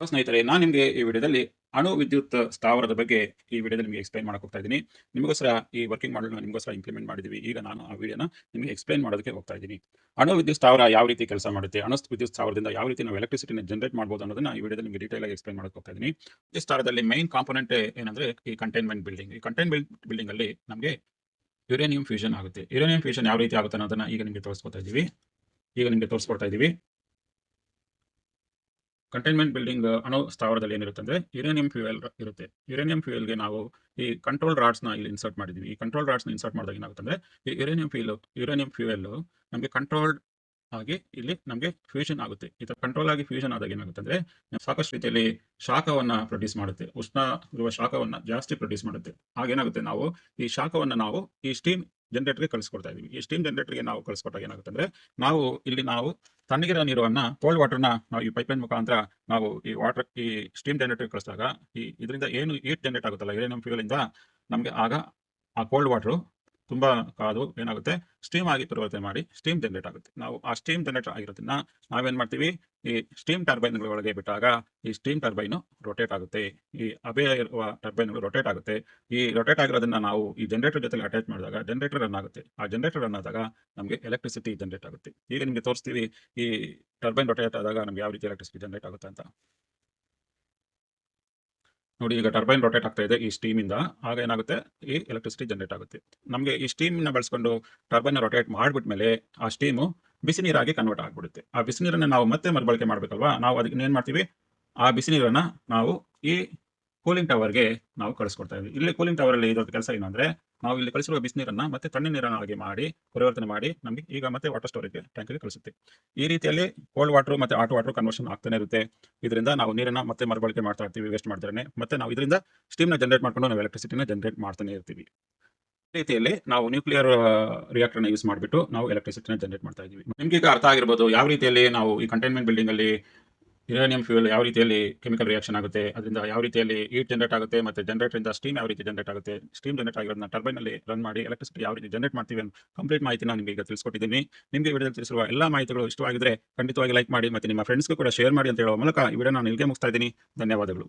ಸ್ನೇಹಿತರೆ, ನಾನು ನಿಮಗೆ ಈ ವಿಡಿಯೋದಲ್ಲಿ ಅಣು ವಿದ್ಯುತ್ ಸ್ಥಾವರದ ಬಗ್ಗೆ ಈ ವಿಡಿಯೋದಲ್ಲಿ ನಿಮಗೆ ಎಕ್ಸ್ಪ್ಲೈನ್ ಮಾಡಕ್ಕೆ ಹೋಗ್ತಾ ಇದ್ದೀನಿ. ನಿಮಗೋಸ್ಕರ ಈ ವರ್ಕಿಂಗ್ ಮಾಡಲ್ ನಿಮಗೋಸ್ಕರ ಇಂಪ್ಲಿಮೆಂಟ್ ಮಾಡಿದ್ದೀವಿ ಈಗ ನಾನು ಆ ವಿಡಿಯೋನ ನಿಮಗೆ ಎಕ್ಸ್ಪ್ಲೈನ್ ಮಾಡೋದಕ್ಕೆ ಹೋಗ್ತಾ ಇದ್ದೀನಿ. ಅಣು ವಿದ್ಯುತ್ ಸ್ಥಾವರ ಯಾವ ರೀತಿ ಕೆಲಸ ಮಾಡುತ್ತೆ? ಅಣು ವಿದ್ಯುತ್ ಸ್ಥಾವರದಿಂದ ಯಾವ ರೀತಿ ನಾವು ಎಲೆಕ್ಟ್ರಿಸಿಟಿನ ಜನರೇಟ್ ಮಾಡ್ಬೋದು ಅನ್ನೋದನ್ನ ಈ ವಿಡಿಯೋದಲ್ಲಿ ನಿಮಗೆ ಡೀಟೇಲ್ ಆಗಿ ಎಕ್ಸ್ಪ್ಲೈನ್ ಮಾಡಕ್ಕೆ ಹೋಗ್ತಾ ಇದ್ದೀನಿ. ಈ ಸ್ಥಾವರದಲ್ಲಿ ಮೈನ್ ಕಾಂಪೋನೆಂಟ್ ಏನಂದ್ರೆ ಈ ಕಂಟೈನ್ಮೆಂಟ್ ಬಿಲ್ಡಿಂಗ್ ಈ ಕಂಟೈನ್ಮೆಂಟ್ ಬಿಲ್ಡಿಂಗ್ ಅಲ್ಲಿ ನಮಗೆ ಯುರೇನಿಯಂ ಫ್ಯೂಷನ್ ಆಗುತ್ತೆ. ಯುರೇನಿಯಂ ಫ್ಯೂಷನ್ ಯಾವ ರೀತಿ ಆಗುತ್ತೆ ಅನ್ನೋದನ್ನ ಈಗ ನಿಮಗೆ ತೋರಿಸ್ಕೊತಾ ಇದ್ದೀವಿ. ಈಗ ನಿಮಗೆ ತೋರಿಸ್ಕೊಡ್ತಾ ಇದ್ದೀವಿ. ಕಂಟೈನ್ಮೆಂಟ್ ಬಿಲ್ಡಿಂಗ್ ಅಣು ಸ್ಥಾವರದಲ್ಲಿ ಏನಿರುತ್ತೆ ಅಂದರೆ ಯುರೇನಿಯಂ ಫ್ಯೂಯಲ್ ಇರುತ್ತೆ ಯುರೇನಿಯಂ ಫ್ಯೂಯಲ್ಗೆ ನಾವು ಈ ಕಂಟ್ರೋಲ್ ರಾಡ್ಸ್ನ ಇಲ್ಲಿ ಇನ್ಸರ್ಟ್ ಮಾಡಿದ್ವಿ. ಈ ಕಂಟ್ರೋಲ್ ರಾಡ್ಸ್ನ ಇನ್ಸರ್ಟ್ ಮಾಡಿದಾಗ ಏನಾಗುತ್ತೆ ಅಂದರೆ ಈ ಯುರೇನಿಯಂ ಫ್ಯೂಲ್ ಯುರೇನಿಯಂ ಫ್ಯೂಯಲ್ ನಮಗೆ ಕಂಟ್ರೋಲ್ಡ್ ಆಗಿ ಇಲ್ಲಿ ನಮಗೆ ಫ್ಯೂಷನ್ ಆಗುತ್ತೆ. ಈ ಥರ ಕಂಟ್ರೋಲ್ ಆಗಿ ಫ್ಯೂಷನ್ ಆದಾಗ ಏನಾಗುತ್ತೆ ಅಂದರೆ ಸಾಕಷ್ಟು ರೀತಿಯಲ್ಲಿ ಶಾಖವನ್ನು ಪ್ರೊಡ್ಯೂಸ್ ಮಾಡುತ್ತೆ. ಉಷ್ಣ ಇರುವ ಶಾಖವನ್ನು ಜಾಸ್ತಿ ಪ್ರೊಡ್ಯೂಸ್ ಮಾಡುತ್ತೆ. ಹಾಗೇನಾಗುತ್ತೆ ನಾವು ಈ ಶಾಖವನ್ನು ನಾವು ಈ ಸ್ಟೀಮ್ ಜನರೇಟರ್ಗೆ ಕಳಿಸ್ಕೊಡ್ತಾ ಇದೀವಿ ಈ ಸ್ಟೀಮ್ ಜನರೇಟರ್ಗೆ ನಾವು ಕಳಿಸ್ಕೊಟ್ಟಾಗ ಏನಾಗುತ್ತೆ ಅಂದ್ರೆ ನಾವು ಇಲ್ಲಿ ನಾವು ತಣ್ಣಗಿರೋ ನೀರನ್ನ ಕೋಲ್ಡ್ ವಾಟರ್ನ ನಾವು ಈ ಪೈಪ್ಲೈನ್ ಮುಖಾಂತರ ನಾವು ಈ ವಾಟರ್ ಈ ಸ್ಟೀಮ್ ಜನರೇಟರ್ ಕಳಿಸಿದಾಗ ಈ, ಇದರಿಂದ ಏನು ಹೀಟ್ ಜನರೇಟ್ ಆಗುತ್ತಲ್ಲ, ಏನೇನು ಫ್ಯೂಯಲ್ ಇಂದ ನಮಗೆ ಆಗ ಆ ಕೋಲ್ಡ್ ವಾಟರ್ ತುಂಬಾ ಕಾದು ಏನಾಗುತ್ತೆ? ಸ್ಟೀಮ್ ಆಗಿ ಪರಿವರ್ತನೆ ಮಾಡಿ ಸ್ಟೀಮ್ ಜನರೇಟ್ ಆಗುತ್ತೆ. ನಾವು ಆ ಸ್ಟೀಮ್ ಜನರೇಟ್ ಆಗಿರೋದನ್ನ ನಾವೇನ್ ಮಾಡ್ತೀವಿ? ಈ ಸ್ಟೀಮ್ ಟರ್ಬೈನ್ ಒಳಗೆ ಬಿಟ್ಟಾಗ ಈ ಸ್ಟೀಮ್ ಟರ್ಬೈನು ರೊಟೇಟ್ ಆಗುತ್ತೆ. ಈ ಅಬೆ ಇರುವ ಟರ್ಬೈನ್ ರೊಟೇಟ್ ಆಗುತ್ತೆ. ಈ ರೊಟೇಟ್ ಆಗಿರೋದನ್ನ ನಾವು ಈ ಜನರೇಟರ್ ಜೊತೆಗೆ ಅಟ್ಯಾಚ್ ಮಾಡಿದಾಗ ಜನರೇಟರ್ ರನ್ ಆಗುತ್ತೆ. ಆ ಜನರೇಟರ್ ರನ್ ಆದಾಗ ನಮಗೆ ಎಲೆಕ್ಟ್ರಿಸಿಟಿ ಜನರೇಟ್ ಆಗುತ್ತೆ. ಈಗ ನಿಮಗೆ ತೋರಿಸ್ತೀವಿ ಈ ಟರ್ಬೈನ್ ರೊಟೇಟ್ ಆದಾಗ ನಮ್ಗೆ ಯಾವ ರೀತಿ ಎಲೆಕ್ಟ್ರಿಸಿಟಿ ಜನರೇಟ್ ಆಗುತ್ತೆ ಅಂತ. ನೋಡಿ, ಈಗ ಟರ್ಬೈನ್ ರೊಟೇಟ್ ಆಗ್ತಾ ಇದೆ ಈ ಸ್ಟೀಮ್ ಇಂದ. ಆಗ ಏನಾಗುತ್ತೆ? ಈ ಎಲೆಕ್ಟ್ರಿಸಿಟಿ ಜನರೇಟ್ ಆಗುತ್ತೆ. ನಮಗೆ ಈ ಸ್ಟೀಮ್ನ ಬಳಸ್ಕೊಂಡು ಟರ್ಬೈನ್ ರೊಟೇಟ್ ಮಾಡ್ಬಿಟ್ಮೇಲೆ ಆ ಸ್ಟೀಮು ಬಿಸಿ ನೀರಾಗಿ ಕನ್ವರ್ಟ್ ಆಗಿಬಿಡುತ್ತೆ. ಆ ಬಿಸಿ ನೀರನ್ನ ನಾವು ಮತ್ತೆ ಮರುಬಳಕೆ ಮಾಡಬೇಕಲ್ವಾ? ನಾವು ಅದಕ್ಕೆ ಏನ್ ಮಾಡ್ತೀವಿ? ಆ ಬಿಸಿ ನೀರನ್ನ ನಾವು ಈ ಕೂಲಿಂಗ್ ಟವರ್ಗೆ ನಾವು ಕಳಿಸ್ಕೊಡ್ತಾ ಇದ್ವಿ. ಇಲ್ಲಿ ಕೂಲಿಂಗ್ ಟವರ್ ಅಲ್ಲಿ ಇರೋದು ಕೆಲಸ ಏನು ಅಂದ್ರೆ, ನಾವು ಇಲ್ಲಿ ಕಳಿಸಿರುವ ಬಿಸಿನೀರನ್ನ ಮತ್ತೆ ತಣ್ಣ ನೀರನ್ನಾಗಿ ಮಾಡಿ, ಪರಿವರ್ತನೆ ಮಾಡಿ ನಮಗೆ ಈಗ ಮತ್ತೆ ವಾಟರ್ ಸ್ಟೋರೇಜ್ ಟ್ಯಾಂಕ್ಗೆ ಕಳಿಸುತ್ತೆ. ಈ ರೀತಿಯಲ್ಲಿ ಕೋಲ್ಡ್ ವಾಟರ್ ಮತ್ತೆ ಹಾಟ್ ವಾಟರ್ ಕನ್ವರ್ಷನ್ ಆಗ್ತಾನೆ ಇರುತ್ತೆ. ಇದರಿಂದ ನಾವು ನೀರನ್ನ ಮತ್ತೆ ಮರುಬಳಕೆ ಮಾಡ್ತಾ ಇರ್ತೀವಿ ವೇಸ್ಟ್ ಮಾಡ್ತಾರೆ ಮತ್ತೆ ನಾವು ಇದರಿಂದ ಸ್ಟೀಮ್ನ ಜನರೇಟ್ ಮಾಡ್ಕೊಂಡು ನಾವು ಎಲೆಕ್ಟ್ರಿಸಿಟಿನ ಜನರೇಟ್ ಮಾಡ್ತಾನೆ ಇರ್ತೀವಿ. ರೀತಿಯಲ್ಲಿ ನಾವು ನ್ಯೂಕ್ಲಿಯರ್ ರಿಯಾಕ್ಟರ್ನ ಯೂಸ್ ಮಾಡಿಬಿಟ್ಟು ನಾವು ಎಲೆಕ್ಟ್ರಿಸಿಟಿನ ಜನರೇಟ್ ಮಾಡ್ತಾ ಇದೀವಿ ನಿಮ್ಗೆ ಈಗ ಅರ್ಥ ಆಗಿರ್ಬೋದು, ಯಾವ ರೀತಿಯಲ್ಲಿ ನಾವು ಈ ಕಂಟೈನ್ಮೆಂಟ್ ಬಿಲ್ಡಿಂಗ್ ಅಲ್ಲಿ ಯುರೇನಿಯಂ ಫ್ಯೂಲ್ ಯಾವ ರೀತಿಯಲ್ಲಿ ಕೆಮಿಕಲ್ ರಿಯಾಕ್ಷನ್ ಆಗುತ್ತೆ, ಅದರಿಂದ ಯಾವ ರೀತಿಯಲ್ಲಿ ಈಟ್ ಜನರೇಟ್ ಆಗುತ್ತೆ, ಮತ್ತೆ ಜನರೇಟರ್ ಇಂದ ಸ್ಟೀಮ್ ಯಾವ ರೀತಿ ಜನರೇಟ್ ಆಗುತ್ತೆ, ಸ್ಟೀಮ್ ಜನರೇಟ್ ಆಗಿರೋದನ್ನ ಟರ್ಬೈನ್ ಅಲ್ಲಿ ರನ್ ಮಾಡಿ ಎಲೆಕ್ಟ್ರಿಸಿಟಿ ಯಾವ ರೀತಿ ಜನರೇಟ್ ಮಾಡ್ತೀವಿ ಅಂತ ಕಂಪ್ಲೀಟ್ ಮಾಹಿತಿ ನಾನು ನಿಮಗೆ ಈಗ ತಿಳಿಸ್ಕೊಟ್ಟಿದ್ದೀನಿ. ನಿಮಗೆ ವಿಡಿಯೋದಲ್ಲಿ ತಿಳಿಸಿರುವ ಎಲ್ಲ ಮಾಹಿತಿಗಳು ಇಷ್ಟವಾಗಿದ್ರೆ ಖಂಡಿತವಾಗಿ ಲೈಕ್ ಮಾಡಿ, ಮತ್ತೆ ನಿಮ್ಮ ಫ್ರೆಂಡ್ಸ್ಗೂ ಕೂಡ ಶೇರ್ ಮಾಡಿ ಅಂತ ಹೇಳುವ ಮೂಲಕ ಈ ವಿಡಿಯೋ ನಾನು ಇಲ್ಲಿಗೆ ಮುಗಿಸ್ತಾ ಇದ್ದೀನಿ. ಧನ್ಯವಾದಗಳು.